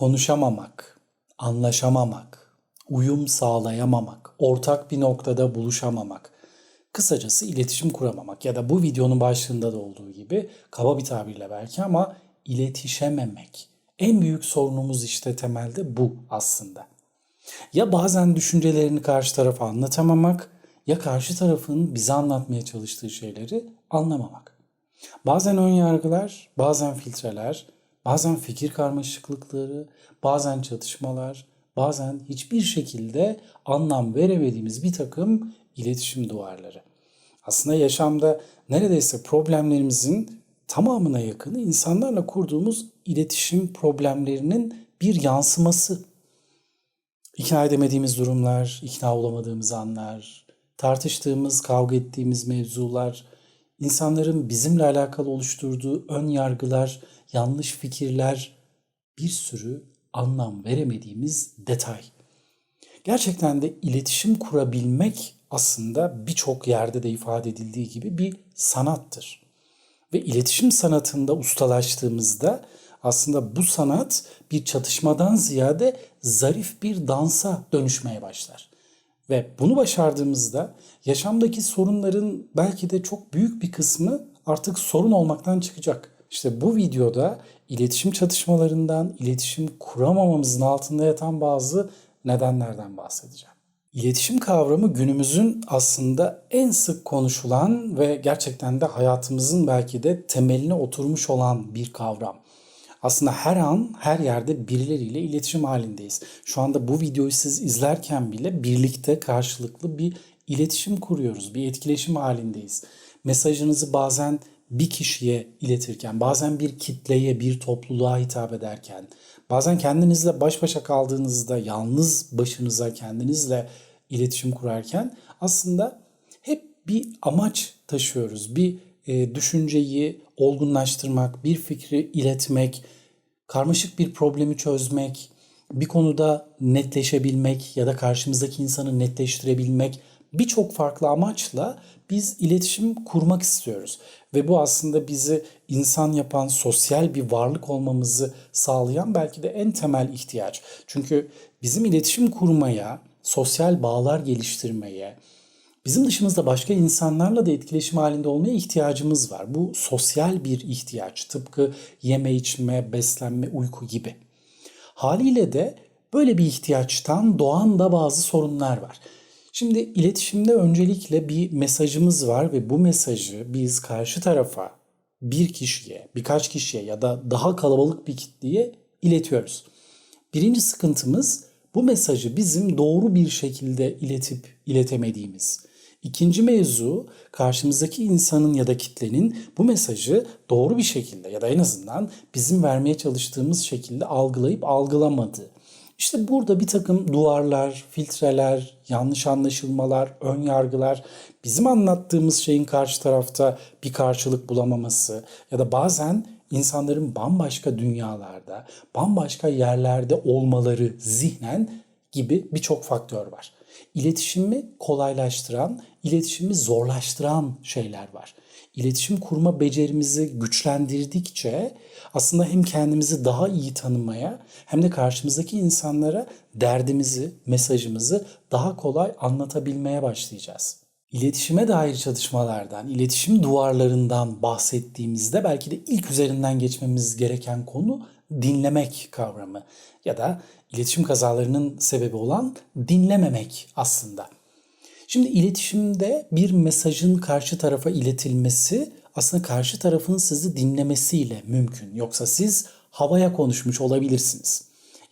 konuşamamak, anlaşamamak, uyum sağlayamamak, ortak bir noktada buluşamamak. Kısacası iletişim kuramamak ya da bu videonun başlığında da olduğu gibi kaba bir tabirle belki ama iletişememek. En büyük sorunumuz işte temelde bu aslında. Ya bazen düşüncelerini karşı tarafa anlatamamak ya karşı tarafın bize anlatmaya çalıştığı şeyleri anlamamak. Bazen ön yargılar, bazen filtreler, bazen fikir karmaşıklıkları, bazen çatışmalar, bazen hiçbir şekilde anlam veremediğimiz bir takım iletişim duvarları. Aslında yaşamda neredeyse problemlerimizin tamamına yakını insanlarla kurduğumuz iletişim problemlerinin bir yansıması. İkna edemediğimiz durumlar, ikna olamadığımız anlar, tartıştığımız, kavga ettiğimiz mevzular, insanların bizimle alakalı oluşturduğu ön yargılar, yanlış fikirler, bir sürü anlam veremediğimiz detay. Gerçekten de iletişim kurabilmek aslında birçok yerde de ifade edildiği gibi bir sanattır. Ve iletişim sanatında ustalaştığımızda aslında bu sanat bir çatışmadan ziyade zarif bir dansa dönüşmeye başlar. Ve bunu başardığımızda yaşamdaki sorunların belki de çok büyük bir kısmı artık sorun olmaktan çıkacak. İşte bu videoda iletişim çatışmalarından, iletişim kuramamamızın altında yatan bazı nedenlerden bahsedeceğim. İletişim kavramı günümüzün aslında en sık konuşulan ve gerçekten de hayatımızın belki de temeline oturmuş olan bir kavram. Aslında her an her yerde birileriyle iletişim halindeyiz. Şu anda bu videoyu siz izlerken bile birlikte karşılıklı bir iletişim kuruyoruz. Bir etkileşim halindeyiz. Mesajınızı bazen bir kişiye iletirken, bazen bir kitleye, bir topluluğa hitap ederken, bazen kendinizle baş başa kaldığınızda, yalnız başınıza kendinizle iletişim kurarken aslında hep bir amaç taşıyoruz. Bir e, düşünceyi olgunlaştırmak, bir fikri iletmek, karmaşık bir problemi çözmek, bir konuda netleşebilmek ya da karşımızdaki insanı netleştirebilmek birçok farklı amaçla biz iletişim kurmak istiyoruz. Ve bu aslında bizi insan yapan, sosyal bir varlık olmamızı sağlayan belki de en temel ihtiyaç. Çünkü bizim iletişim kurmaya, sosyal bağlar geliştirmeye, bizim dışımızda başka insanlarla da etkileşim halinde olmaya ihtiyacımız var. Bu sosyal bir ihtiyaç. Tıpkı yeme, içme, beslenme, uyku gibi. Haliyle de böyle bir ihtiyaçtan doğan da bazı sorunlar var. Şimdi iletişimde öncelikle bir mesajımız var ve bu mesajı biz karşı tarafa, bir kişiye, birkaç kişiye ya da daha kalabalık bir kitleye iletiyoruz. Birinci sıkıntımız bu mesajı bizim doğru bir şekilde iletip iletemediğimiz. İkinci mevzu karşımızdaki insanın ya da kitlenin bu mesajı doğru bir şekilde ya da en azından bizim vermeye çalıştığımız şekilde algılayıp algılamadığı. İşte burada bir takım duvarlar, filtreler, yanlış anlaşılmalar, ön yargılar, bizim anlattığımız şeyin karşı tarafta bir karşılık bulamaması ya da bazen insanların bambaşka dünyalarda, bambaşka yerlerde olmaları zihnen gibi birçok faktör var. İletişimi kolaylaştıran, iletişimi zorlaştıran şeyler var. İletişim kurma becerimizi güçlendirdikçe aslında hem kendimizi daha iyi tanımaya hem de karşımızdaki insanlara derdimizi, mesajımızı daha kolay anlatabilmeye başlayacağız. İletişime dair çalışmalardan, iletişim duvarlarından bahsettiğimizde belki de ilk üzerinden geçmemiz gereken konu dinlemek kavramı ya da iletişim kazalarının sebebi olan dinlememek aslında. Şimdi iletişimde bir mesajın karşı tarafa iletilmesi aslında karşı tarafın sizi dinlemesiyle mümkün. Yoksa siz havaya konuşmuş olabilirsiniz.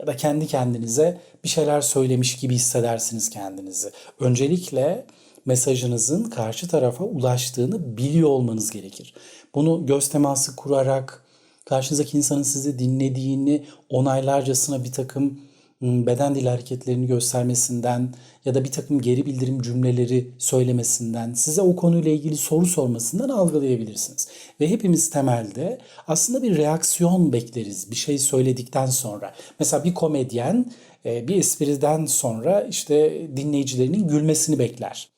Ya da kendi kendinize bir şeyler söylemiş gibi hissedersiniz kendinizi. Öncelikle mesajınızın karşı tarafa ulaştığını biliyor olmanız gerekir. Bunu göz teması kurarak, karşınızdaki insanın sizi dinlediğini onaylarcasına bir takım beden dil hareketlerini göstermesinden ya da bir takım geri bildirim cümleleri söylemesinden, size o konuyla ilgili soru sormasından algılayabilirsiniz. Ve hepimiz temelde aslında bir reaksiyon bekleriz bir şey söyledikten sonra. Mesela bir komedyen bir espriden sonra işte dinleyicilerinin gülmesini bekler.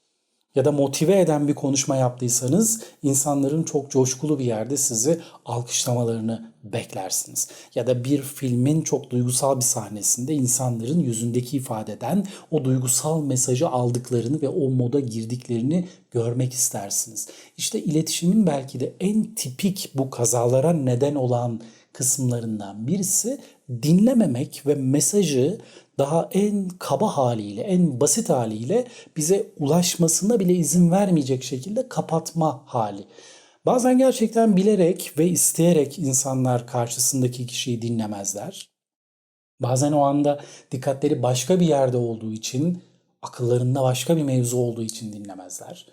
Ya da motive eden bir konuşma yaptıysanız insanların çok coşkulu bir yerde sizi alkışlamalarını beklersiniz. Ya da bir filmin çok duygusal bir sahnesinde insanların yüzündeki ifadeden o duygusal mesajı aldıklarını ve o moda girdiklerini görmek istersiniz. İşte iletişimin belki de en tipik bu kazalara neden olan kısımlarından birisi dinlememek ve mesajı daha en kaba haliyle, en basit haliyle bize ulaşmasına bile izin vermeyecek şekilde kapatma hali. Bazen gerçekten bilerek ve isteyerek insanlar karşısındaki kişiyi dinlemezler. Bazen o anda dikkatleri başka bir yerde olduğu için, akıllarında başka bir mevzu olduğu için dinlemezler.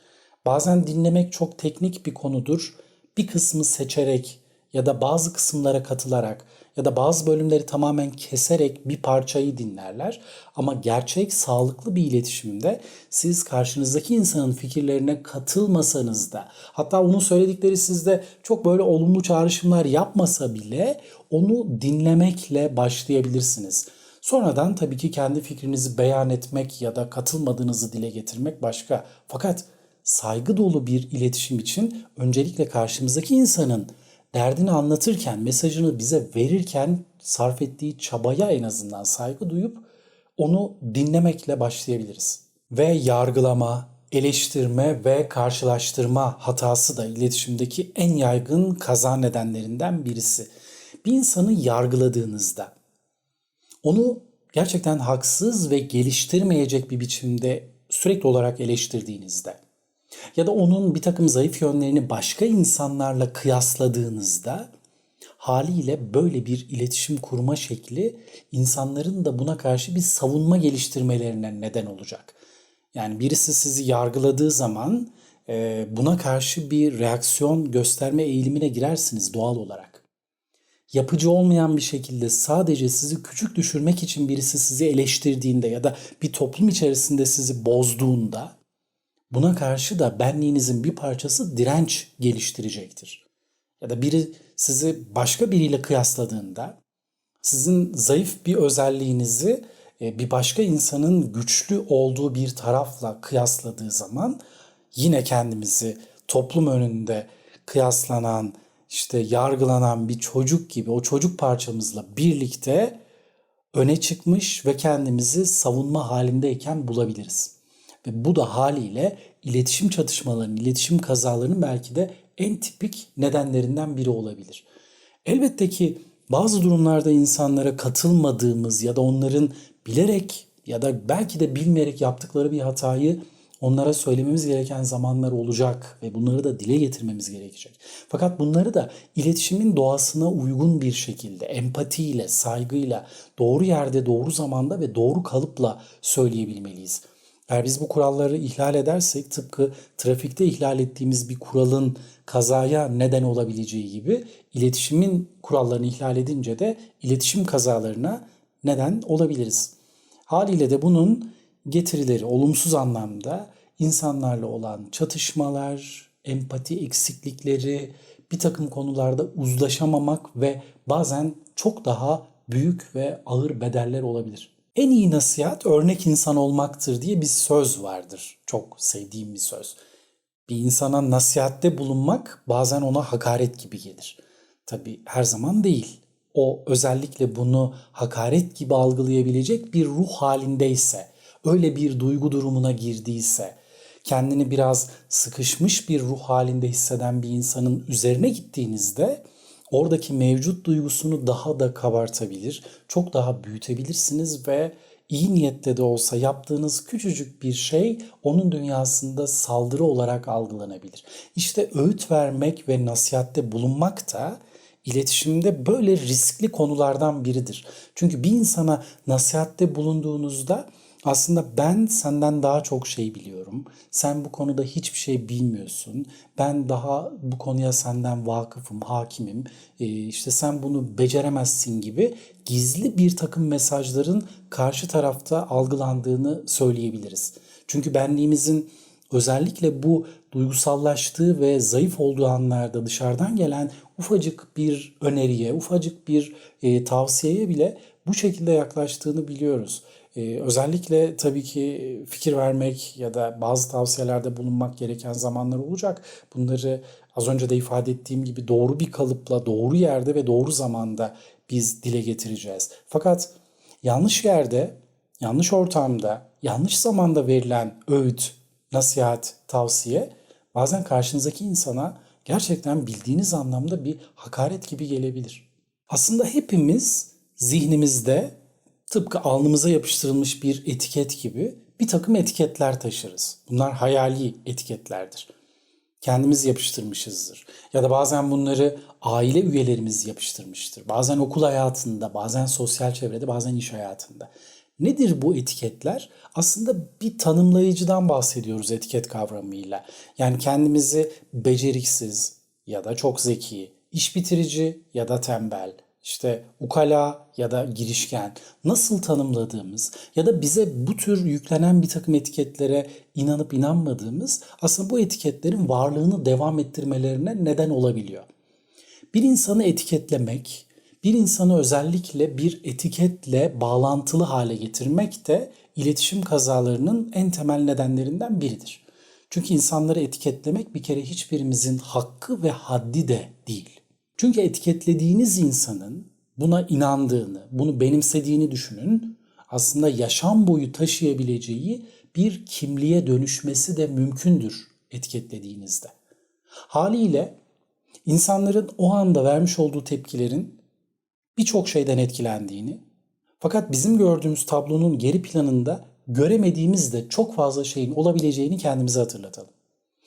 Bazen dinlemek çok teknik bir konudur. Bir kısmı seçerek ya da bazı kısımlara katılarak ya da bazı bölümleri tamamen keserek bir parçayı dinlerler. Ama gerçek sağlıklı bir iletişimde siz karşınızdaki insanın fikirlerine katılmasanız da hatta onun söyledikleri sizde çok böyle olumlu çağrışımlar yapmasa bile onu dinlemekle başlayabilirsiniz. Sonradan tabii ki kendi fikrinizi beyan etmek ya da katılmadığınızı dile getirmek başka. Fakat saygı dolu bir iletişim için öncelikle karşımızdaki insanın derdini anlatırken, mesajını bize verirken sarf ettiği çabaya en azından saygı duyup onu dinlemekle başlayabiliriz. Ve yargılama, eleştirme ve karşılaştırma hatası da iletişimdeki en yaygın kaza nedenlerinden birisi. Bir insanı yargıladığınızda, onu gerçekten haksız ve geliştirmeyecek bir biçimde sürekli olarak eleştirdiğinizde, ya da onun bir takım zayıf yönlerini başka insanlarla kıyasladığınızda haliyle böyle bir iletişim kurma şekli insanların da buna karşı bir savunma geliştirmelerine neden olacak. Yani birisi sizi yargıladığı zaman e, buna karşı bir reaksiyon gösterme eğilimine girersiniz doğal olarak. Yapıcı olmayan bir şekilde sadece sizi küçük düşürmek için birisi sizi eleştirdiğinde ya da bir toplum içerisinde sizi bozduğunda Buna karşı da benliğinizin bir parçası direnç geliştirecektir. Ya da biri sizi başka biriyle kıyasladığında sizin zayıf bir özelliğinizi e, bir başka insanın güçlü olduğu bir tarafla kıyasladığı zaman yine kendimizi toplum önünde kıyaslanan, işte yargılanan bir çocuk gibi o çocuk parçamızla birlikte öne çıkmış ve kendimizi savunma halindeyken bulabiliriz. Ve bu da haliyle iletişim çatışmalarının, iletişim kazalarının belki de en tipik nedenlerinden biri olabilir. Elbette ki bazı durumlarda insanlara katılmadığımız ya da onların bilerek ya da belki de bilmeyerek yaptıkları bir hatayı onlara söylememiz gereken zamanlar olacak ve bunları da dile getirmemiz gerekecek. Fakat bunları da iletişimin doğasına uygun bir şekilde, empatiyle, saygıyla, doğru yerde, doğru zamanda ve doğru kalıpla söyleyebilmeliyiz. Eğer biz bu kuralları ihlal edersek tıpkı trafikte ihlal ettiğimiz bir kuralın kazaya neden olabileceği gibi iletişimin kurallarını ihlal edince de iletişim kazalarına neden olabiliriz. Haliyle de bunun getirileri olumsuz anlamda insanlarla olan çatışmalar, empati eksiklikleri, bir takım konularda uzlaşamamak ve bazen çok daha büyük ve ağır bedeller olabilir. En iyi nasihat örnek insan olmaktır diye bir söz vardır. Çok sevdiğim bir söz. Bir insana nasihatte bulunmak bazen ona hakaret gibi gelir. Tabi her zaman değil. O özellikle bunu hakaret gibi algılayabilecek bir ruh halindeyse, öyle bir duygu durumuna girdiyse, kendini biraz sıkışmış bir ruh halinde hisseden bir insanın üzerine gittiğinizde oradaki mevcut duygusunu daha da kabartabilir, çok daha büyütebilirsiniz ve iyi niyette de olsa yaptığınız küçücük bir şey onun dünyasında saldırı olarak algılanabilir. İşte öğüt vermek ve nasihatte bulunmak da iletişimde böyle riskli konulardan biridir. Çünkü bir insana nasihatte bulunduğunuzda aslında ben senden daha çok şey biliyorum. Sen bu konuda hiçbir şey bilmiyorsun. Ben daha bu konuya senden vakıfım, hakimim. Ee, işte sen bunu beceremezsin gibi gizli bir takım mesajların karşı tarafta algılandığını söyleyebiliriz. Çünkü benliğimizin özellikle bu duygusallaştığı ve zayıf olduğu anlarda dışarıdan gelen ufacık bir öneriye, ufacık bir e, tavsiyeye bile bu şekilde yaklaştığını biliyoruz. Ee, özellikle tabii ki fikir vermek ya da bazı tavsiyelerde bulunmak gereken zamanlar olacak. Bunları az önce de ifade ettiğim gibi doğru bir kalıpla, doğru yerde ve doğru zamanda biz dile getireceğiz. Fakat yanlış yerde, yanlış ortamda, yanlış zamanda verilen öğüt, nasihat, tavsiye bazen karşınızdaki insana gerçekten bildiğiniz anlamda bir hakaret gibi gelebilir. Aslında hepimiz zihnimizde tıpkı alnımıza yapıştırılmış bir etiket gibi bir takım etiketler taşırız. Bunlar hayali etiketlerdir. Kendimiz yapıştırmışızdır. Ya da bazen bunları aile üyelerimiz yapıştırmıştır. Bazen okul hayatında, bazen sosyal çevrede, bazen iş hayatında. Nedir bu etiketler? Aslında bir tanımlayıcıdan bahsediyoruz etiket kavramıyla. Yani kendimizi beceriksiz ya da çok zeki, iş bitirici ya da tembel, işte ukala ya da girişken nasıl tanımladığımız ya da bize bu tür yüklenen bir takım etiketlere inanıp inanmadığımız aslında bu etiketlerin varlığını devam ettirmelerine neden olabiliyor. Bir insanı etiketlemek, bir insanı özellikle bir etiketle bağlantılı hale getirmek de iletişim kazalarının en temel nedenlerinden biridir. Çünkü insanları etiketlemek bir kere hiçbirimizin hakkı ve haddi de değil. Çünkü etiketlediğiniz insanın buna inandığını, bunu benimsediğini düşünün. Aslında yaşam boyu taşıyabileceği bir kimliğe dönüşmesi de mümkündür etiketlediğinizde. Haliyle insanların o anda vermiş olduğu tepkilerin birçok şeyden etkilendiğini fakat bizim gördüğümüz tablonun geri planında göremediğimiz de çok fazla şeyin olabileceğini kendimize hatırlatalım.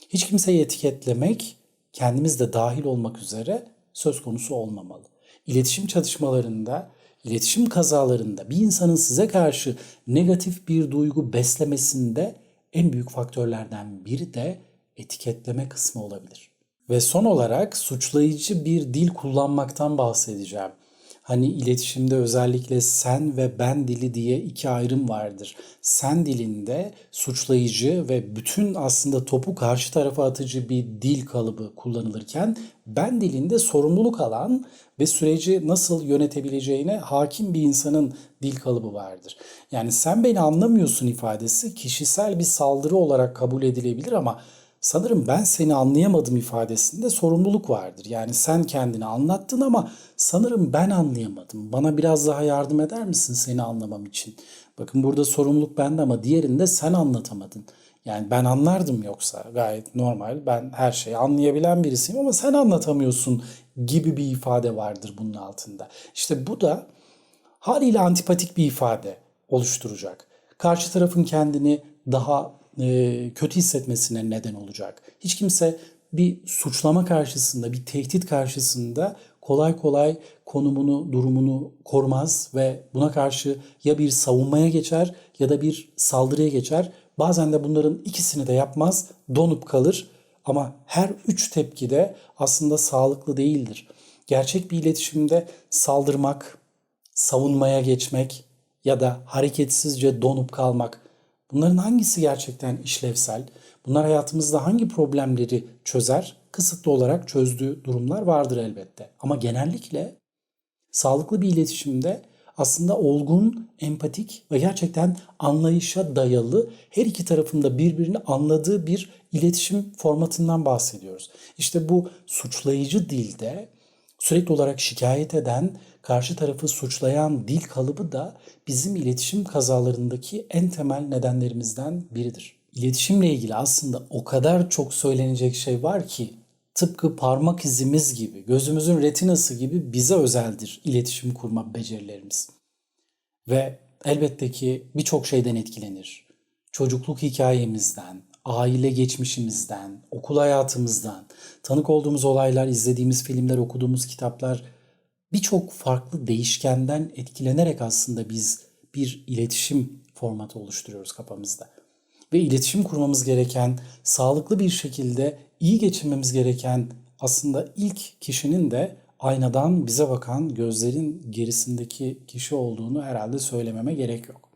Hiç kimseyi etiketlemek kendimiz de dahil olmak üzere söz konusu olmamalı. İletişim çatışmalarında, iletişim kazalarında bir insanın size karşı negatif bir duygu beslemesinde en büyük faktörlerden biri de etiketleme kısmı olabilir. Ve son olarak suçlayıcı bir dil kullanmaktan bahsedeceğim. Hani iletişimde özellikle sen ve ben dili diye iki ayrım vardır. Sen dilinde suçlayıcı ve bütün aslında topu karşı tarafa atıcı bir dil kalıbı kullanılırken ben dilinde sorumluluk alan ve süreci nasıl yönetebileceğine hakim bir insanın dil kalıbı vardır. Yani sen beni anlamıyorsun ifadesi kişisel bir saldırı olarak kabul edilebilir ama sanırım ben seni anlayamadım ifadesinde sorumluluk vardır. Yani sen kendini anlattın ama sanırım ben anlayamadım. Bana biraz daha yardım eder misin seni anlamam için? Bakın burada sorumluluk bende ama diğerinde sen anlatamadın. Yani ben anlardım yoksa gayet normal. Ben her şeyi anlayabilen birisiyim ama sen anlatamıyorsun gibi bir ifade vardır bunun altında. İşte bu da haliyle antipatik bir ifade oluşturacak. Karşı tarafın kendini daha kötü hissetmesine neden olacak. Hiç kimse bir suçlama karşısında, bir tehdit karşısında kolay kolay konumunu, durumunu korumaz ve buna karşı ya bir savunmaya geçer ya da bir saldırıya geçer. Bazen de bunların ikisini de yapmaz, donup kalır. Ama her üç tepki de aslında sağlıklı değildir. Gerçek bir iletişimde saldırmak, savunmaya geçmek ya da hareketsizce donup kalmak Bunların hangisi gerçekten işlevsel? Bunlar hayatımızda hangi problemleri çözer? Kısıtlı olarak çözdüğü durumlar vardır elbette. Ama genellikle sağlıklı bir iletişimde aslında olgun, empatik ve gerçekten anlayışa dayalı her iki tarafında birbirini anladığı bir iletişim formatından bahsediyoruz. İşte bu suçlayıcı dilde sürekli olarak şikayet eden, karşı tarafı suçlayan dil kalıbı da bizim iletişim kazalarındaki en temel nedenlerimizden biridir. İletişimle ilgili aslında o kadar çok söylenecek şey var ki tıpkı parmak izimiz gibi, gözümüzün retinası gibi bize özeldir iletişim kurma becerilerimiz. Ve elbette ki birçok şeyden etkilenir. Çocukluk hikayemizden, aile geçmişimizden, okul hayatımızdan, tanık olduğumuz olaylar, izlediğimiz filmler, okuduğumuz kitaplar birçok farklı değişkenden etkilenerek aslında biz bir iletişim formatı oluşturuyoruz kafamızda. Ve iletişim kurmamız gereken, sağlıklı bir şekilde iyi geçirmemiz gereken aslında ilk kişinin de aynadan bize bakan gözlerin gerisindeki kişi olduğunu herhalde söylememe gerek yok.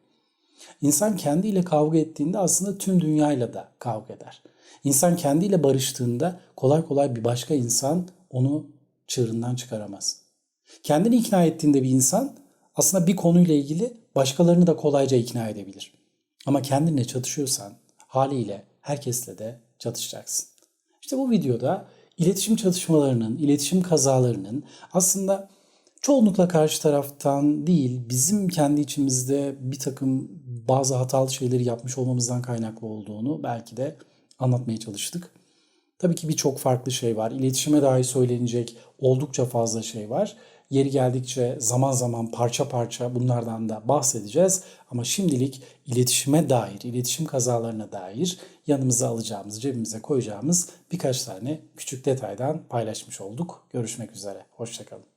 İnsan kendiyle kavga ettiğinde aslında tüm dünyayla da kavga eder. İnsan kendiyle barıştığında kolay kolay bir başka insan onu çığırından çıkaramaz. Kendini ikna ettiğinde bir insan aslında bir konuyla ilgili başkalarını da kolayca ikna edebilir. Ama kendinle çatışıyorsan haliyle herkesle de çatışacaksın. İşte bu videoda iletişim çatışmalarının, iletişim kazalarının aslında çoğunlukla karşı taraftan değil, bizim kendi içimizde bir takım bazı hatalı şeyleri yapmış olmamızdan kaynaklı olduğunu belki de anlatmaya çalıştık. Tabii ki birçok farklı şey var. İletişime dair söylenecek oldukça fazla şey var. Yeri geldikçe zaman zaman parça parça bunlardan da bahsedeceğiz. Ama şimdilik iletişime dair, iletişim kazalarına dair yanımıza alacağımız, cebimize koyacağımız birkaç tane küçük detaydan paylaşmış olduk. Görüşmek üzere. Hoşçakalın.